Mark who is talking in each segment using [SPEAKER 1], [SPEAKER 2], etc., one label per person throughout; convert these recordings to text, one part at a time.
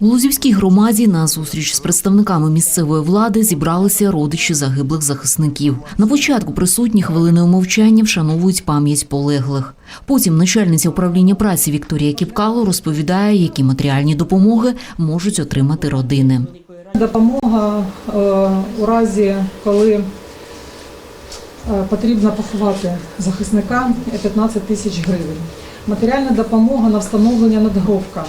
[SPEAKER 1] У Лузівській громаді на зустріч з представниками місцевої влади зібралися родичі загиблих захисників. На початку присутні хвилиною мовчання вшановують пам'ять полеглих. Потім начальниця управління праці Вікторія Кіпкало розповідає, які матеріальні допомоги можуть отримати родини.
[SPEAKER 2] Допомога е, у разі, коли е, потрібно поховати захисника 15 тисяч гривень. Матеріальна допомога на встановлення надгробка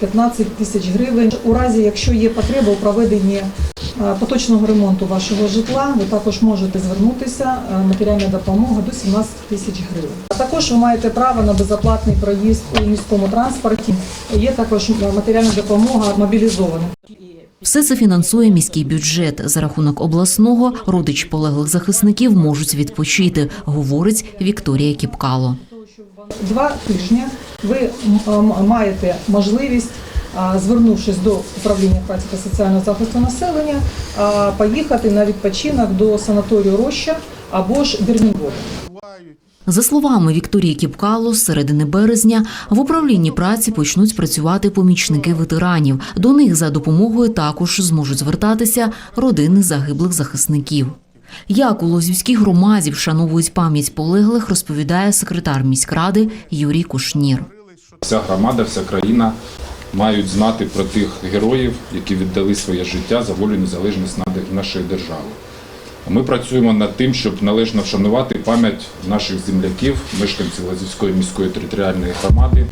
[SPEAKER 2] 15 тисяч гривень. У разі, якщо є потреба у проведенні е, поточного ремонту вашого житла, ви також можете звернутися. е, Матеріальна допомога до 17 тисяч гривень. А також ви маєте право на безоплатний проїзд у міському транспорті. Є також матеріальна допомога мобілізованим.
[SPEAKER 1] Все це фінансує міський бюджет. За рахунок обласного родич полеглих захисників можуть відпочити, говорить Вікторія Кіпкало.
[SPEAKER 2] Два тижні ви м, маєте можливість, звернувшись до управління праці та соціального захисту населення, поїхати на відпочинок до санаторію Роща або ж Бірнівода.
[SPEAKER 1] За словами Вікторії Кіпкало, з середини березня в управлінні праці почнуть працювати помічники ветеранів. До них за допомогою також зможуть звертатися родини загиблих захисників. Як у Лозівській громаді вшановують пам'ять полеглих, розповідає секретар міськради Юрій Кушнір.
[SPEAKER 3] Вся громада, вся країна мають знати про тих героїв, які віддали своє життя за волю і незалежність нашої держави. Ми працюємо над тим, щоб належно вшанувати пам'ять наших земляків, мешканців Лазівської міської територіальної громади.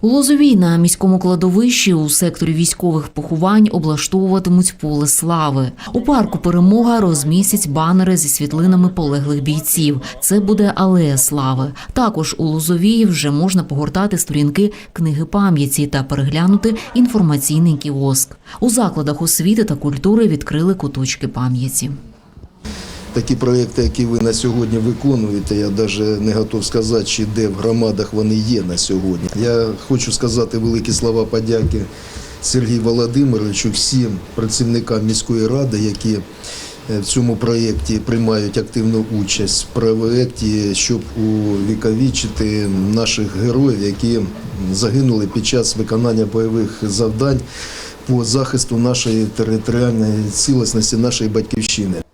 [SPEAKER 1] У Лозовій на міському кладовищі у секторі військових поховань облаштовуватимуть поле слави. У парку Перемога розмістять банери зі світлинами полеглих бійців. Це буде алея слави. Також у Лозовій вже можна погортати сторінки книги пам'яті та переглянути інформаційний кіоск. У закладах освіти та культури відкрили куточки пам'яті.
[SPEAKER 4] Такі проекти, які ви на сьогодні виконуєте, я навіть не готов сказати, чи де в громадах вони є на сьогодні. Я хочу сказати великі слова подяки Сергію Володимировичу, всім працівникам міської ради, які е, в цьому проєкті приймають активну участь в проєкті, щоб увіковічити наших героїв, які загинули під час виконання бойових завдань по захисту нашої територіальної цілісності, нашої батьківщини.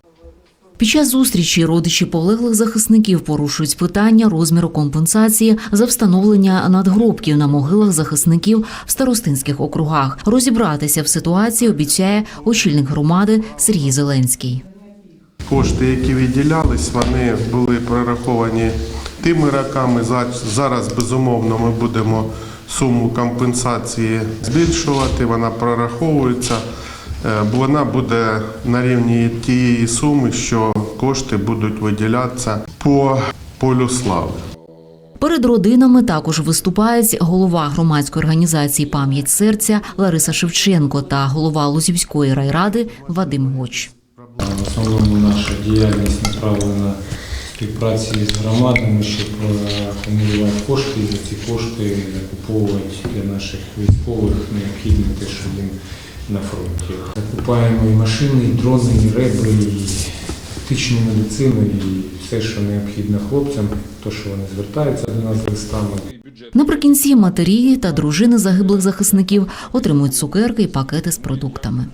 [SPEAKER 1] Під час зустрічі родичі полеглих захисників порушують питання розміру компенсації за встановлення надгробків на могилах захисників в старостинських округах. Розібратися в ситуації обіцяє очільник громади Сергій Зеленський.
[SPEAKER 5] Кошти, які виділялись, вони були прораховані тими роками. Зараз, безумовно, ми будемо суму компенсації збільшувати, вона прораховується. Е, бо Вона буде на рівні тієї суми, що кошти будуть виділятися по полю слави.
[SPEAKER 1] Перед родинами також виступають голова громадської організації Пам'ять серця Лариса Шевченко та голова Лузівської райради Вадим Гоч.
[SPEAKER 6] В основному наша діяльність направлена співпраці з громадами, щоб е, акумулювати кошти і за ці кошти закуповувати для наших військових необхідне те, що їм на фронті. Закупаємо і машини, і дрони, і ребри, і тичну медицину, і все, що необхідно хлопцям, то, що вони звертаються до нас з листами.
[SPEAKER 1] Наприкінці матері та дружини загиблих захисників отримують цукерки і пакети з продуктами.